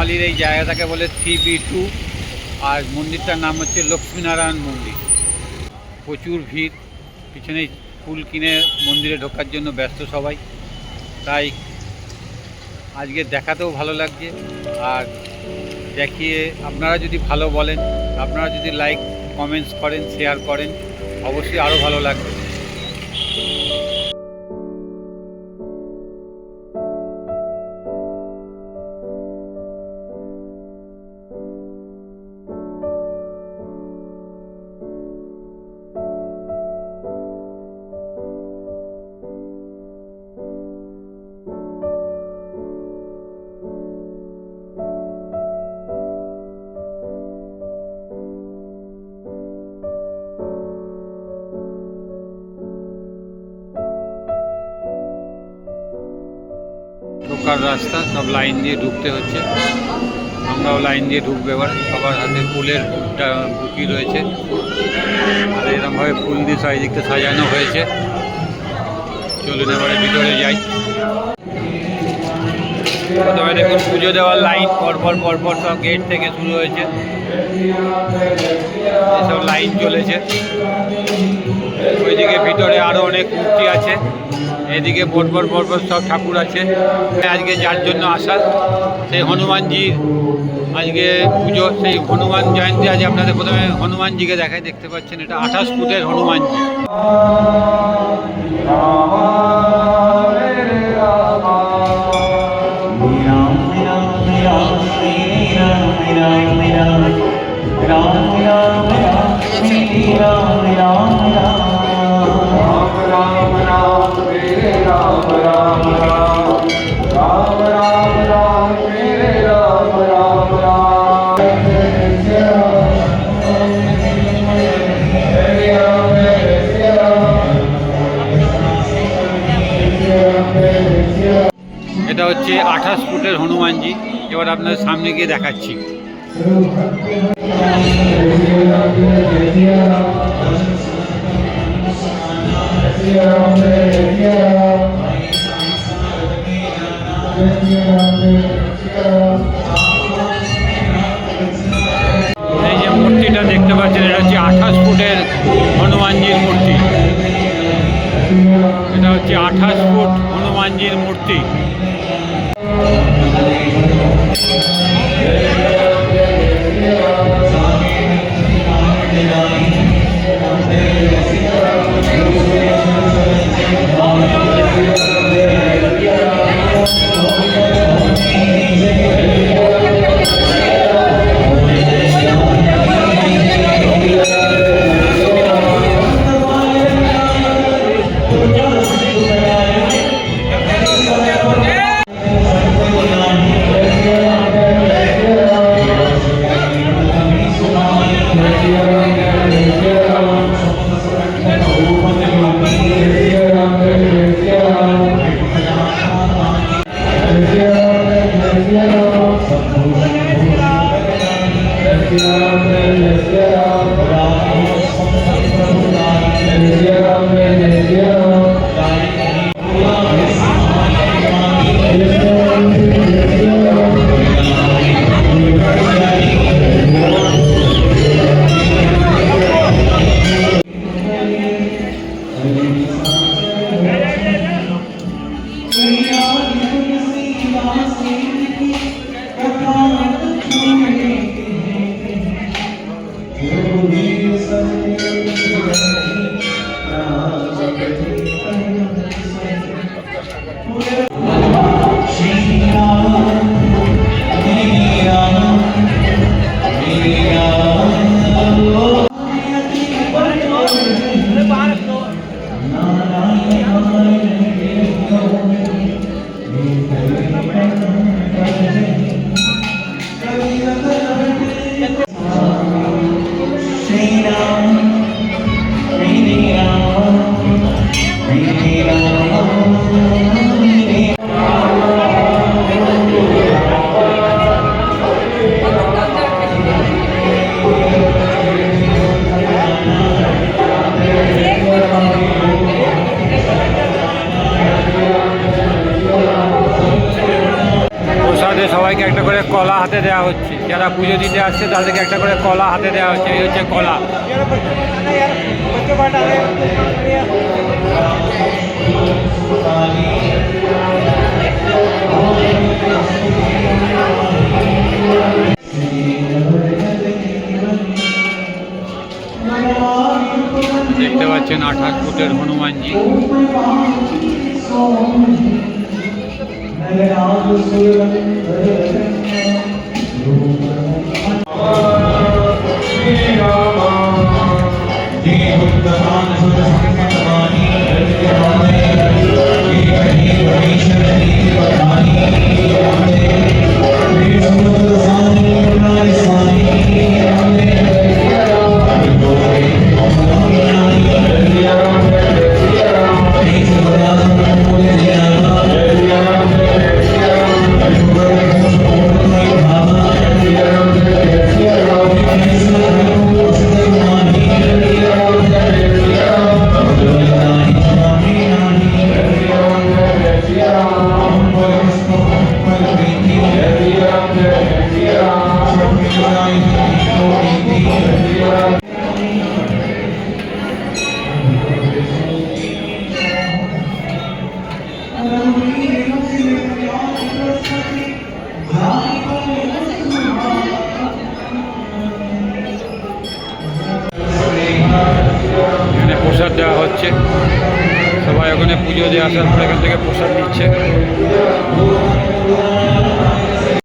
মহালির এই জায়গাটাকে বলে থ্রি বি টু আর মন্দিরটার নাম হচ্ছে লক্ষ্মীনারায়ণ মন্দির। প্রচুর ভিড় পিছনে ফুল কিনে মন্দিরে ঢোকার জন্য ব্যস্ত সবাই। তাই আজকে দেখাতেও ভালো লাগছে আর দেখিয়ে আপনারা যদি ভালো বলেন, আপনারা যদি লাইক কমেন্টস করেন শেয়ার করেন, অবশ্যই আরও ভালো লাগবে। ঢোকার রাস্তা, সব লাইন দিয়ে ঢুকতে হচ্ছে। আমরাও লাইন দিয়ে ঢুকবে এবার। সবার হাতে ফুলের বুকি রয়েছে। আর এরকমভাবে ফুল দিয়ে চারিদিকটা সাজানো হয়েছে। চলুন এবারে ভিতরে যাই। প্রথমে দেখুন, পুজো দেওয়ার লাইন পরপর পরপর সব গেট থেকে শুরু হয়েছে। এসব লাইন চলেছে। ওইদিকে ভিতরে আরও অনেক মূর্তি আছে। এদিকে পরপর পরপর সব ঠাকুর আছে। আজকে যার জন্য আসা সেই হনুমানজির আজকে পুজো, সেই হনুমান জয়ন্তী আজ আপনাদের প্রথমে হনুমানজিকে দেখায় দেখতে পাচ্ছেন এটা আঠাশ ফুটের হনুমানজি। হচ্ছে আঠাশ ফুটের হনুমানজি। এবার আপনাদের সামনে গিয়ে দেখাচ্ছি। এই যে মূর্তিটা দেখতে পাচ্ছেন, এটা হচ্ছে আঠাশ ফুটের হনুমানজির মূর্তি। এটা হচ্ছে আঠাশ ফুট হনুমানজির মূর্তি। হাতে দেওয়া হচ্ছে। যারা পুজো দিতে আসছে, তাদেরকে একটা করে কলা হাতে দেওয়া হচ্ছে। এই হচ্ছে কলা। দেখতে পাচ্ছেন আঠাশ ফুটের হনুমানজি। প্রসাদ দেওয়া হচ্ছে। সবাই ওখানে পুজো দিয়ে আসার পর এখান থেকে প্রসাদ নিচ্ছে।